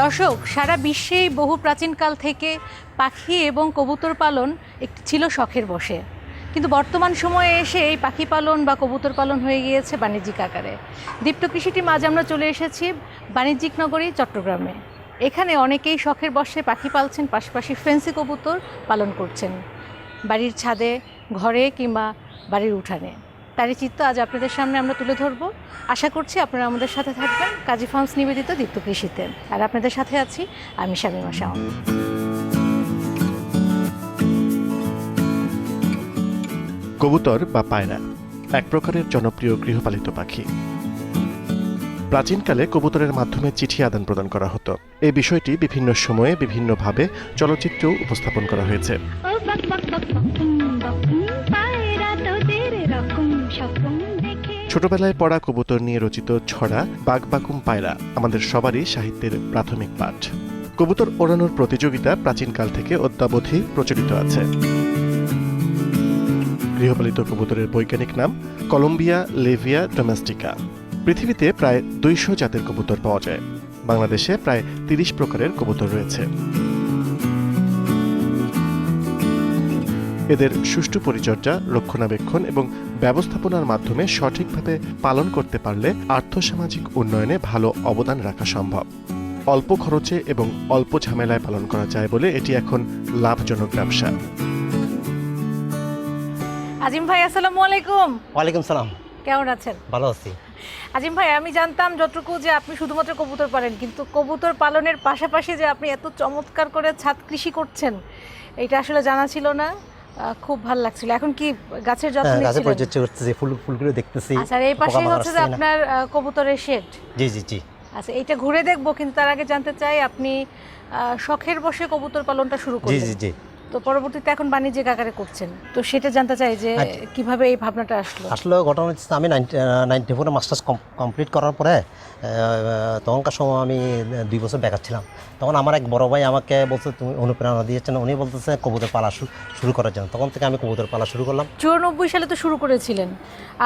দর্শক, সারা বিশ্বেই বহু প্রাচীনকাল থেকে পাখি এবং কবুতর পালন একটি ছিল শখের বসে কিন্তু বর্তমান সময়ে এসে এই পাখি পালন বা কবুতর পালন হয়ে গিয়েছে বাণিজ্যিক আকারে। দীপ্ত কৃষি টিম আজ আমরা চলে এসেছি বাণিজ্যিক নগরী চট্টগ্রামে। এখানে অনেকেই শখের বসে পাখি পালছেন, পাশাপাশি ফেন্সি কবুতর পালন করছেন। বাড়ির ছাদে, ঘরে কিংবা বাড়ির উঠানে। তারই চিত্র আজ আপনাদের সামনে আমরা তুলে ধরবো। আশা করছি আপনারা আমাদের সাথে থাকবেন। কাজী ফার্মস নিবেদিত দীপ্ত কৃষিতে। আর আপনাদের সাথে আছি আমি শামিমা শাওন। কবুতর বা পায়রা এক প্রকারের জনপ্রিয় গৃহপালিত পাখি। প্রাচীনকালে কবুতরের মাধ্যমে চিঠি আদান প্রদান করা হতো। এই বিষয়টি বিভিন্ন সময়ে বিভিন্নভাবে চলচ্চিত্রেও উপস্থাপন করা হয়েছে। ছোটবেলায় পড়া কবুতর নিয়ে রচিত ছড়া বাগবাকুম পায়রা আমাদের সবারই সাহিত্যের প্রাথমিক পাঠ। কবুতর ওড়ানোর প্রতিযোগিতা প্রাচীনকাল থেকে অদ্যাবধি প্রচলিত আছে। গৃহপালিত কবুতরের বৈজ্ঞানিক নাম কলম্বিয়া লেভিয়া ডোমেস্টিকা। পৃথিবীতে প্রায় দুইশো জাতের কবুতর পাওয়া যায়। বাংলাদেশে প্রায় তিরিশ প্রকারের কবুতর রয়েছে। এদের সুষ্ঠু পরিচর্যা রক্ষণাবেক্ষণ এবং ব্যবস্থাপনার মাধ্যমে সঠিকভাবে পালন করতে পারলে আর্থসামাজিক উন্নয়নে ভালো অবদান রাখা সম্ভব। অল্প খরচে এবং অল্প ঝামেলায় পালন করা যায় বলে এটি এখন লাভজনক ব্যবসা। আজিম ভাই আসসালামু আলাইকুম। ওয়ালাইকুম সালাম। কেমন আছেন? ভালো আছি। আজিম ভাই আমি জানতাম যতটুকু যে আপনি শুধুমাত্র কবুতর পালেন কিন্তু কবুতর পালনের পাশাপাশি যে আপনি এত চমৎকার করে ছাদ কৃষি করছেন এটা আসলে জানা ছিল না। খুব ভালো লাগছিল। এখন কি গাছের যত্ন নিচ্ছিলেন গাছের পরিচর্যা করতেছি ফুল ফুলগুলো দেখতেছি আচ্ছা এই পাশে হচ্ছে যে আপনার কবুতরের শেড জি জি জি। আচ্ছা এটা ঘুরে দেখব কিন্তু তার আগে জানতে চাই আপনি আহ, শখের বসে কবুতর পালনটা শুরু জি জি জি। তো পরবর্তীতে এখন বাণিজ্যিক আকারে করছেন। তো সেটা জানতে চাই যে হ্যাঁ। কীভাবে এই ভাবনাটা আসলো? আসলে ঘটনা হচ্ছে আমি নাইনটি ফোরে মাস্টার্স কমপ্লিট করার পরে তখনকার সময় আমি দুই বছর বেকার ছিলাম। তখন আমার এক বড় ভাই আমাকে বলছে তুমি অনুপ্রেরণা দিয়েছেন। উনি বলতেছে কবুতর পালা শুরু করার জন্য। তখন থেকে আমি কবুতর পালা শুরু করলাম। চুরানব্বই সালে তো শুরু করেছিলেন।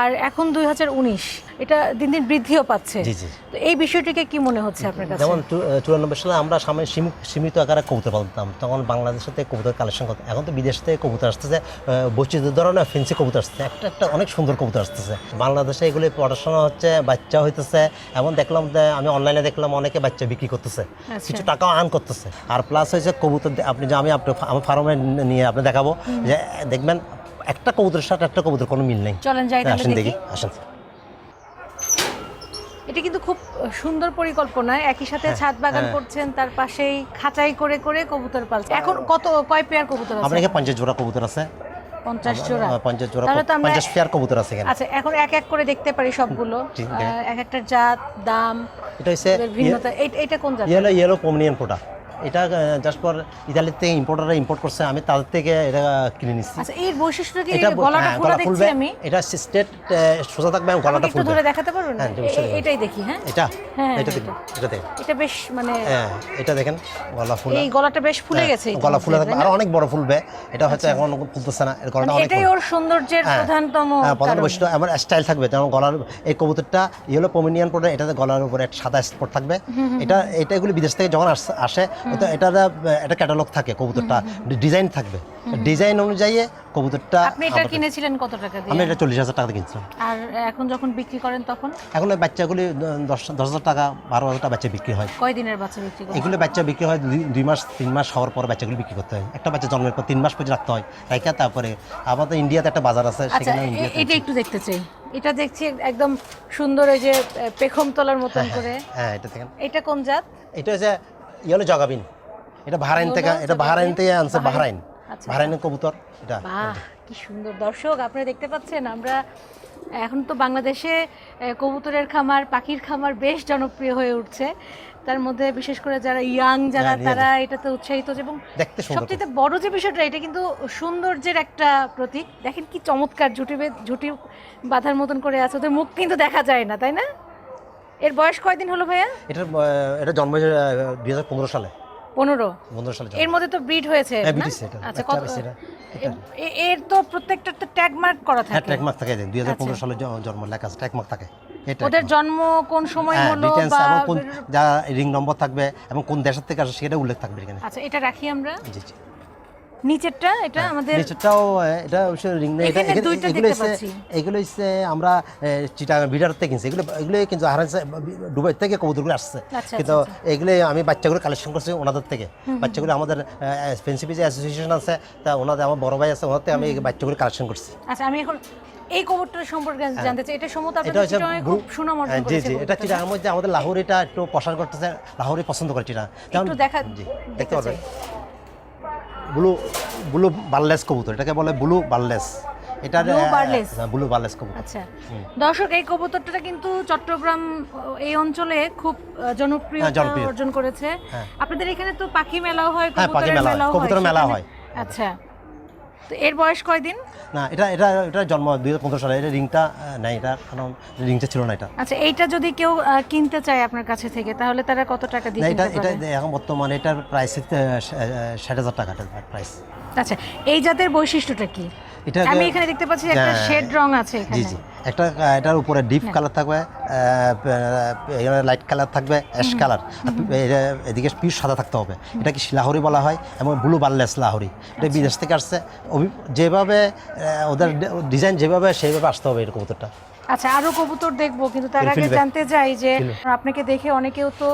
আর এখন দুই হাজার উনিশ এটা দিন দিন বৃদ্ধিও পাচ্ছে। জি জি। তো এই বিষয়টিকে কি মনে হচ্ছে আপনার কাছে? যেমন চুরানব্বই সালে আমরা সামনে সীমিত আকারে কবুতর পালতাম। তখন বাংলাদেশের থেকে কবুতর কালেকশন করতাম এখন তো বিদেশ থেকে কবুতর আসতেছে আহ, বৈচিত্র্য ধরনের ফেন্সি কবুতর আসতেছে। একটা একটা অনেক সুন্দর কবুতর আসতেছে। বাংলাদেশে এগুলি পড়াশোনা হচ্ছে বাচ্চা হইতেছে। এবং দেখলাম যে আমি অনলাইনে দেখলাম অনেকে বাচ্চা বিক্রি করতেছে আচ্ছা। কিছু টাকাও আর্ন করতেছে। আর প্লাস হয়েছে কবুতর আপনি যে আমি আপনার আমার ফার্মে নিয়ে আপনি দেখাবো যে দেখবেন একটা কবুতরের সাথে একটা কবুতর কোনো মিল নেই। চলেন যাই আসেন দেখি। দেখি আসেন। এটা কিন্তু খুব সুন্দর পরিকল্পনায় একই সাথে ছাদ বাগান হ্যাঁ। করছেন তার পাশেই খাঁচাই করে করে কবুতর পালছেন এখন কত কয় পেয়ার কবুতর আছে? আপনাকে পঞ্চাশ জোড়া কবুতর আছে। পঞ্চাশ জোড়া। পঞ্চাশ জোড়া তাহলে তো আমরা- পঞ্চাশ পেয়ার কবুতর আছে এখানে। আচ্ছা এখন এক এক করে দেখতে পারি সবগুলো। এক একটা জাত দাম এটা হচ্ছে ভিন্নতা। এটা কোন জাত ইয়েলো ইয়েলো পমনিয়ান পোটা এটা জাস্ট পর ইতালির থেকে ইম্পোর্টাররা ইম্পোর্ট করছে আমি তাদের থেকে এটা কিনে নিচ্ছি। আচ্ছা এর বৈশিষ্ট্য কি এটা গলাটা হ্যাঁ, খোলা দেখছি আমি? এটা স্টেট সোজা থাকবে এবং গলাটা ফুলবে ধরে দেখাতে পারবেন? হ্যাঁ। এটাই দেখি হ্যাঁ? এটা হ্যাঁ, এটা এটা। দেখুন এটা। দেখুন। এটা বেশ মানে হ্যাঁ এটা দেখেন গলা ফুলা। এই গলাটা বেশ ফুলে হ্যাঁ, গেছে গলা ফুলে থাকবে। আর অনেক বড় ফুলবে। এটা হচ্ছে এখন ফুলতেছে না এর গলাটা মানে অনেক এটাই ওর সৌন্দর্যের হ্যাঁ, প্রধানতম হ্যাঁ, প্রধান বৈশিষ্ট্য আমার স্টাইল থাকবে যেমন গলার এই কবুতরটা ইয়েলো পমিনিয়ান পরে এটাতে গলার উপরে একটা সাদা স্পট থাকবে। এটা এটা এগুলি বিদেশ থেকে যখন আস- এটা একটা ক্যাটালগ থাকে কবুতরটা ডিজাইন থাকবে। ডিজাইন অনুযায়ী কবুতরটা আপনি এটা কিনেছিলেন কত টাকা আমি এটা চল্লিশ হাজার টাকা দিয়ে কিনছিলাম। আর এখন যখন বিক্রি করেন তখন? এখন ওই বাচ্চাগুলি দশ দশ হাজার টাকা বারো হাজার টাকা বাচ্চা বিক্রি হয়। কয় দিনের বাচ্চা বিক্রি করেন? এগুলো বাচ্চা বিক্রি হয় দুই- মাস তিন মাস হওয়ার পর বাচ্চাগুলো বিক্রি করতে হয়। একটা বাচ্চা জন্মের পর তিন মাস পর্যন্ত রাখতে হয়। রাখা তারপরে আমাদের ইন্ডিয়াতে একটা বাজার আছে আচ্ছা সেখানে ইন্ডিয়াতে এটা একটু দেখতে চাই। এটা দেখছি একদম সুন্দর ওই যে পেখম তোলার মতন করে। হ্যাঁ এটা দেখেন। এটা কোন জাত? এটা হচ্ছে ইয়েলো জগাবিন। এটা বাহরাইন থেকে এটা বাহরাইন থেকে আনছে বাহরাইন। আচ্ছা। বাহরাইনের কবুতর এটা। বাহ কি সুন্দর। দর্শক আপনারা দেখতে পাচ্ছেন আমরা এখন তো বাংলাদেশে কবুতরের খামার পাখির খামার বেশ জনপ্রিয় হয়ে উঠছে। তার মধ্যে বিশেষ করে যারা ইয়াং যারা হ্যাঁ, তারা এটাতে উৎসাহিত এবং দেখতে সবচেয়ে বড় যে বিষয়টা এটা কিন্তু সৌন্দর্যের একটা প্রতীক। দেখেন কি চমৎকার জুটি ঝুটি বাঁধার মতন করে আছে ওদের মুখ কিন্তু দেখা যায় না তাই না? এর বয়স কয়দিন হলো ভাইয়া? এটার এটা জন্ম দুই হাজার পনেরো সালে। পনেরো? পনেরো সালে এর মধ্যে তো ব্রিড হয়েছে হ্যাঁ, এটা। আচ্ছা কত এটা। এর তো প্রত্যেকটা তো ট্যাগ মার্ক করা হ্যাঁ থাকে। ট্র্যাক মার্ক থাকে দুই হাজার পনেরো আচ্ছা। সালে জন্ম লেখা আছে ট্র্যাক মার্ক থাকে। এটা ওদের জন্ম কোন সময় হ্যাঁ হলো বা কোন যা রিং নম্বর থাকবে এবং কোন দেশের থেকে আসে সেটা উল্লেখ থাকবে এখানে। আচ্ছা এটা রাখি আমরা। জি জি। নিচেরটা এটা আমাদের নিচেরটাও এটা অবশ্য রিং নেই। এটা এগুলো দেখতে হচ্ছে পাচ্ছি। এগুলো হচ্ছে আমরা বিডার থেকে কিনছি। এগুলো এগুলো কিন্তু দুবাই থেকে কবুতরগুলো আসছে। আচ্ছা, কিন্তু আচ্ছা, এগুলো আমি বাচ্চাগুলো কালেকশন করছি ওনাদের থেকে। বাচ্চাগুলো আমাদের ফেন্সিপি যে অ্যাসোসিয়েশন আছে তা ওনাদের আমার বড় ভাই আছে ওনার থেকে আমি বাচ্চাগুলো কালেকশন করছি। আচ্ছা আমি এখন এই কবুতরের সম্পর্কে জানতে চাই। এটা সম্ভবত আপনাদের খুব সুনাম অর্জন হ্যাঁ, জি জি। এটা মধ্যে আমাদের লাহোর এটা একটু প্রসার করতেছে লাহোরে পছন্দ করে চিটা একটু দেখা দেখতে পারবেন। চাই। ব্লু ব্লু বার্লেস কবুতর এটাকে বলে ব্লু বার্লেস এটা? ব্লু বার্লেস কবুতর আচ্ছা দর্শক এই কবুতরটা কিন্তু চট্টগ্রাম এই অঞ্চলে খুব জনপ্রিয়তা হ্যাঁ, জনপ্রিয়। অর্জন করেছে হ্যাঁ। আপনাদের এখানে তো পাখি মেলাও হয় হ্যাঁ, পাখি মেলা হয়, মেলাও মেলা হয়। আচ্ছা তো এর বয়স কয়দিন? না এটা এটা এটা জন্ম দুই হাজার পনেরো সালে এটা রিংটা নাই এটা কারণ রিংটা ছিল না এটা। আচ্ছা এইটা যদি কেউ কিনতে চায় আপনার কাছে থেকে তাহলে তারা কত টাকা দিয়ে এটা এটা এখন বর্তমানে এটার প্রাইস ষাট হাজার টাকা প্রাইস আচ্ছা এই জাতের বৈশিষ্ট্যটা কি? এটা আমি এখানে দেখতে পাচ্ছি একটা হ্যাঁ, শেড রং আছে জি এখানে। জি। একটা এটার উপরে ডিপ কালার থাকবে লাইট কালার থাকবে অ্যাশ কালার। এদিকে পিস সাদা থাকতে হবে। এটা কি শিলাহরি বলা হয় এবং ব্লু বার্লেস লাহরি। এটা বিদেশ থেকে আসছে। যেভাবে ওদের ডিজাইন যেভাবে সেইভাবে আসতে হবে এরকম কবুতরটা। আচ্ছা আরও কবুতর দেখব কিন্তু তার আগে জানতে চাই যে আপনাকে দেখে অনেকেও তো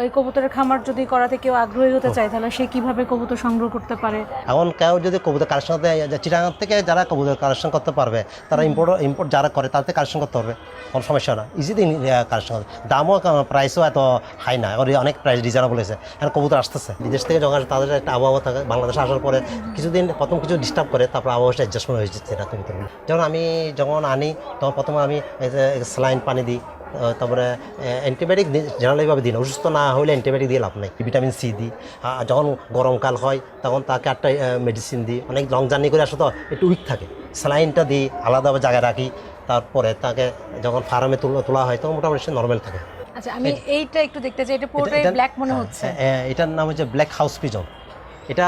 ওই কবুতরের খামার যদি করাতে কেউ আগ্রহী হতে চায় তাহলে সে কীভাবে কবুতর সংগ্রহ করতে পারে? এখন কেউ যদি কবুতর কালেকশন করতে চিটাগাং থেকে যারা কবুতর কালেকশন করতে পারবে তারা ইম্পোর্ট ইম্পোর্ট যারা করে তাদের কালেকশন করতে পারবে। কোনো সমস্যা না। ইজিলি কালেকশন করতে। দামও প্রাইসও এত হাই না। ওর অনেক প্রাইস রিজনেবল হয়েছে। এখন কবুতর আসতেছে। বিদেশ থেকে যখন তাদের একটা আবহাওয়া থাকে। বাংলাদেশে আসার পরে কিছুদিন প্রথম কিছু ডিস্টার্ব করে তারপর আবহাওয়া অ্যাডজাস্টমেন্ট হয়ে। যাচ্ছে কবুতরগুলো যেমন আমি যখন আনি তখন প্রথমে আমি স্যালাইন পানি দিই তারপরে অ্যান্টিবায়োটিক জেনারেলিভাবে দিই না অসুস্থ না হলে অ্যান্টিবায়োটিক দিয়ে লাভ নেই ভিটামিন সি দিই আর যখন গরমকাল হয় তখন তাকে একটা মেডিসিন দিই অনেক লং জার্নি করে আসো তো একটু উইক থাকে। স্যালাইনটা দিই আলাদাভাবে জায়গায় রাখি তারপরে তাকে যখন ফার্মে তোলা হয় তখন মোটামুটি সে নর্মাল থাকে। আচ্ছা আমি এইটা একটু দেখতে চাই এটা ব্ল্যাক মনে হ্যাঁ, হচ্ছে। হ্যাঁ, এটার নাম হচ্ছে ব্ল্যাক হাউস পিজন এটা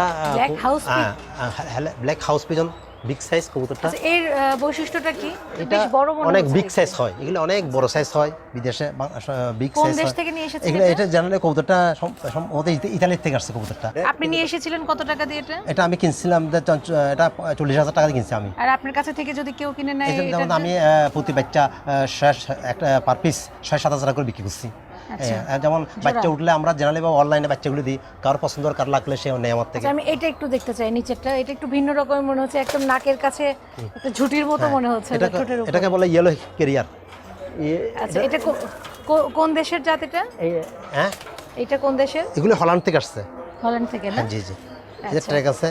black house pigeon big size কবুতরটা? আচ্ছা এর বৈশিষ্ট্যটা কি? বেশ বড় মনে অনেক বিগ সাইজ হয়। এগুলো অনেক বড় সাইজ হয়। বিদেশে বিগ কোন সাইজ দেশ থেকে নিয়ে এসেছেন এগুলো এটা? জানালে কবুতরটা সম্ভবত ইতা- ইতালির থেকে আসছে কবুতরটা। আপনি নিয়ে এসেছিলেন কত টাকা দিয়ে এটা? এটা আমি কিনছিলাম এটা চল্লিশ হাজার টাকা দিয়ে কিনছি আমি। আর আপনার কাছে থেকে যদি কেউ কিনে নেয় যেমন আমি প্রতি বাচ্চা একটা পার পিস ছয় সাত হাজার টাকা করে বিক্রি করছি। যেমন বাচ্চা উঠলে আমরা জেনারেলি বা অনলাইনে বাচ্চাগুলো দিই কার পছন্দ কার লাগলে সে নেয় আমার থেকে। আচ্ছা আমি এটা একটু দেখতে চাই নিচেরটা এটা একটু ভিন্ন রকমের মনে হচ্ছে একদম নাকের কাছে একটা ঝুটির মতো মনে হচ্ছে হ্যাঁ, এটাকে বলে ইয়েলো কেরিয়ার আচ্ছা এটা কোন দেশের জাত এটা? হ্যাঁ? এটা কোন দেশের? এগুলো হল্যান্ড থেকে আসছে। হল্যান্ড থেকে না? হ্যাঁ জি জি। আচ্ছা। ট্র্যাক আছে।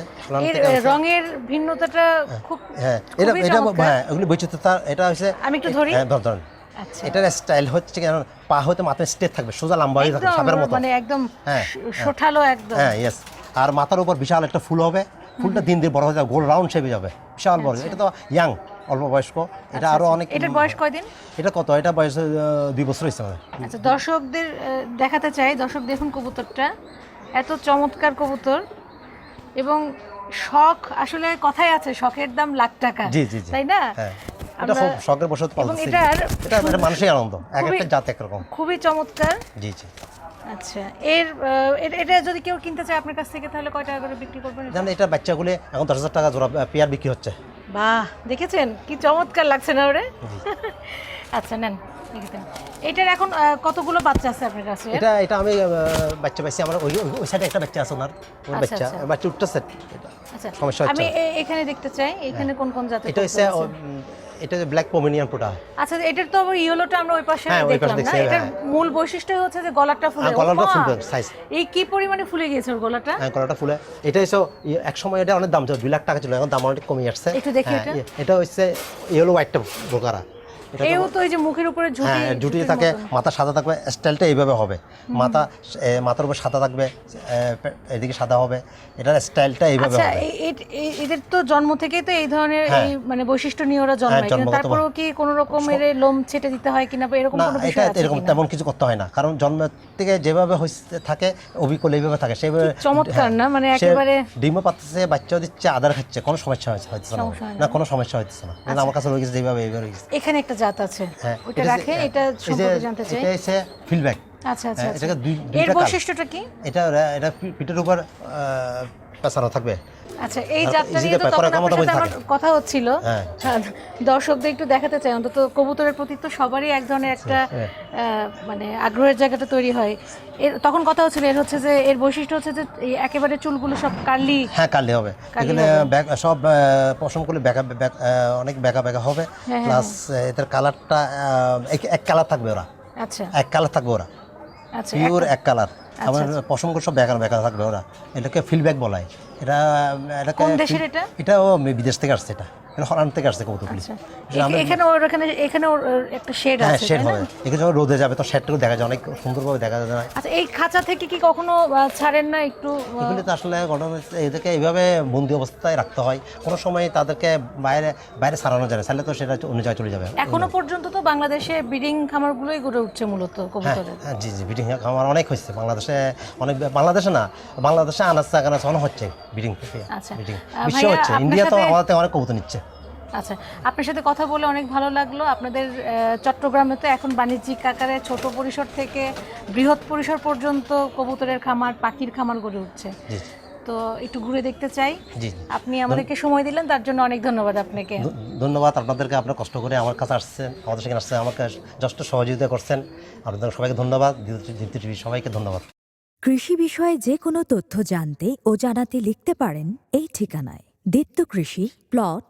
রঙের ভিন্নতাটা খুব হ্যাঁ এটা এটা। হ্যাঁ বৈচিত্রতা এটা হচ্ছে আমি একটু ধরি? হ্যাঁ ধর ধরেন। আচ্ছা এটার স্টাইল হচ্ছে কেন পা হতে মাথায় স্টেট থাকবে সোজা লম্বা হয়ে থাকবে সাপের মতো। মানে একদম হ্যাঁ, স- শোঠালো একদম। হ্যাঁ ইয়েস আর মাথার উপর বিশাল একটা ফুল হবে। ফুলটা দিন দিন বড় হয়ে যাবে গোল রাউন্ড শেপে যাবে। বিশাল বড়। এটা তো ইয়াং অল্প বয়স্ক। এটা আরও অনেক আচ্ছা, এটার বয়স কয়দিন? এটা কত? এটা বয়স দুই বছর হয়েছে আচ্ছা দর্শকদের দেখাতে চাই। দর্শক দেখুন কবুতরটা। এত চমৎকার কবুতর। এবং শখ আসলে কথাই আছে শখের দাম লাখ টাকা। তাই না? হ্যাঁ। এটা খুব শখের বসত পালতেছি। এটার এটা এটা মানসিক আনন্দ। এক একটা জাত একরকম। খুবই চমৎকার। জি জি। আচ্ছা এর এটা যদি কেউ কিনতে চায় আপনার কাছ থেকে তাহলে কয় টাকা করে বিক্রি করবেন জানেন এটা বাচ্চাগুলি এখন দশ হাজার টাকা জোড়া পেয়ার বিক্রি হচ্ছে। বাহ দেখেছেন? কি চমৎকার লাগছে না ওরে? আচ্ছা নেন এটার এখন কতগুলো বাচ্চা আছে আপনার কাছে? এটা এটা আমি বাচ্চা পাইছি আমার ওই ওই- সাইডে একটা বাচ্চা আছে ওনার আচ্ছা, বাচ্চা আচ্ছা। বাচ্চা উঠতেছে। আচ্ছা আমি এখানে দেখতে চাই এখানে কোন কোন জাতের এটা হচ্ছে কবুতর যে এটা ব্ল্যাক পমিনিয়ান পোটা আচ্ছা এটার তো আবার ইয়েলোটা আমরা ওই পাশে হ্যাঁ, দেখলাম না এটার হ্যাঁ। মূল বৈশিষ্ট্য হচ্ছে যে গলাটা ফুলে হ্যাঁ, গলাটা! ফুলবে, size। এই কি পরিমাণে ফুলে গিয়েছে ওর গলাটা হ্যাঁ গলাটা ফুলে এটা এসো এক সময় এটা অনেক দাম ছিল 2 লাখ টাকা ছিল এখন দাম অনেক কমে আসছে একটু দেখি এটা। ইয়ে, এটা হচ্ছে ইয়েলো হোয়াইটটা বোকারা এটা এও তো এই যে মুখের উপরে ঝুঁটি হ্যাঁ থাকে মাথা সাদা থাকবে স্টাইলটা এইভাবে হবে। মাথা মাথার উপর সাদা থাকবে এদিকে সাদা হবে। এটার স্টাইলটা এইভাবে আচ্ছা হবে। এদের তো জন্ম থেকেই তো এই ধরনের হ্যাঁ। মানে বৈশিষ্ট্য নিয়ে ওরা জন্মায়। তারপরেও কি কোনো রকমের লোম ছেটে দিতে হয় কিনা বা এরকম কোনো বিষয় আছে এরকম তেমন কিছু করতে হয় না। কারণ জন্ম থেকে যেভাবে থাকে অবিকল এইভাবে থাকে। সেভাবে চমৎকার হ্যাঁ, না? মানে একেবারে- ডিমও পাচ্ছে বাচ্চাও দিচ্ছে আদার খাচ্ছে কোনো সমস্যা হচ্ছে না। হয় না। না কোনো সমস্যা হচ্ছে না। আমার কাছে রয়ে গেছে যেভাবে এইভাবে এখানে একটা জাত আছে। হ্যাঁ ওটা এটা যে- এটা সম্পর্কে জানতে চাই। এটা হচ্ছে ফিল্ডব্যাক আচ্ছা আচ্ছা হ্যাঁ, আচ্ছা। এটাকে দুই- এর বৈশিষ্ট্যটা কি? এটা এটা পিঠের উপর পেঁচানো থাকবে। আচ্ছা এই আর জাতটা এই যে নিয়ে তো তখন আপনার সাথে। কথা হচ্ছিল। হ্যাঁ। হ্যাঁ, দর্শকদের একটু দেখাতে চাই। অন্তত কবুতরের প্রতি তো সবারই এক ধরনের একটা হ্যাঁ। আহ, মানে আগ্রহের জায়গাটা তৈরি হয়। এর তখন কথা হচ্ছিল এর হচ্ছে যে এর বৈশিষ্ট্য হচ্ছে যে একেবারে চুলগুলো সব কার্লি। হ্যাঁ কালি হবে। এখানে সব পশমগুলো ব্যাকা অনেক ব্যাকা ব্যাকা হবে। হ্যাঁ, প্লাস এদের কালারটা এক কালার থাকবে ওরা। আচ্ছা। এক কালার থাকবে ওরা। আচ্ছা পিওর এক কালার। আমার প্রসঙ্গ সব বেকার বেকার থাকবে ওরা। এটাকে ফিডব্যাক বলায়। এটা এটা এটাকে কোন দেশের এটা? বিদেশ থেকে আসছে এটা। হল্যান্ড থেকে আসছে কবুতরগুলি এখানে ওর এখানে এখানে ওর একটা শেড হ্যাঁ আছে শেড হবে। এখানে যখন রোদে যাবে তো শেডটাকে দেখা যায় অনেক সুন্দরভাবে দেখা যায় আচ্ছা এই খাঁচা থেকে কি কখনো ছাড়েন না একটু এগুলি তো আসলে ঘটনা এদেরকে এইভাবে বন্দি অবস্থায় রাখতে হয়। কোনো সময় তাদেরকে বাইরে বাইরে সারানো যায় না। তো সেটা অন্য জায়গায় চলে যাবে। এখনও পর্যন্ত তো বাংলাদেশে ব্রিডিং খামারগুলোই গড়ে উঠছে মূলত হ্যাঁ কবুতরের। হ্যাঁ জি জি বিডিং আমার অনেক হচ্ছে বাংলাদেশে অনেক বাংলাদেশে না বাংলাদেশে আনাচে আনাচে অনেক হচ্ছে বিডিং আচ্ছা। বিডিং বিশ্ব হচ্ছে। ইন্ডিয়া তো আমাদের অনেক কবুতর নিচ্ছে। আচ্ছা আপনার সাথে কথা বলে অনেক ভালো লাগল। আপনাদের চট্টগ্রামে তো এখন বাণিজ্যিক আকারে ছোট পরিসর থেকে বৃহৎ পরিসর পর্যন্ত কবুতরের খামার পাখির খামার গড়ে উঠছে। তো একটু ঘুরে দেখতে চাই। আপনি আমাদেরকে সময় দিলেন তার জন্য অনেক ধন্যবাদ আপনাকে। ধন্যবাদ আপনাদেরকে আপনার কষ্ট করে আমার কাছে আসছেন আমাদের সেখানে আসছেন আমাকে যথেষ্ট সহযোগিতা করছেন। আপনাদের সবাইকে ধন্যবাদ দীপ্তি টিভি সবাইকে ধন্যবাদ। কৃষি বিষয়ে যে কোনো তথ্য জানতে ও জানাতে লিখতে পারেন এই ঠিকানায়। দীপ্ত কৃষি প্লট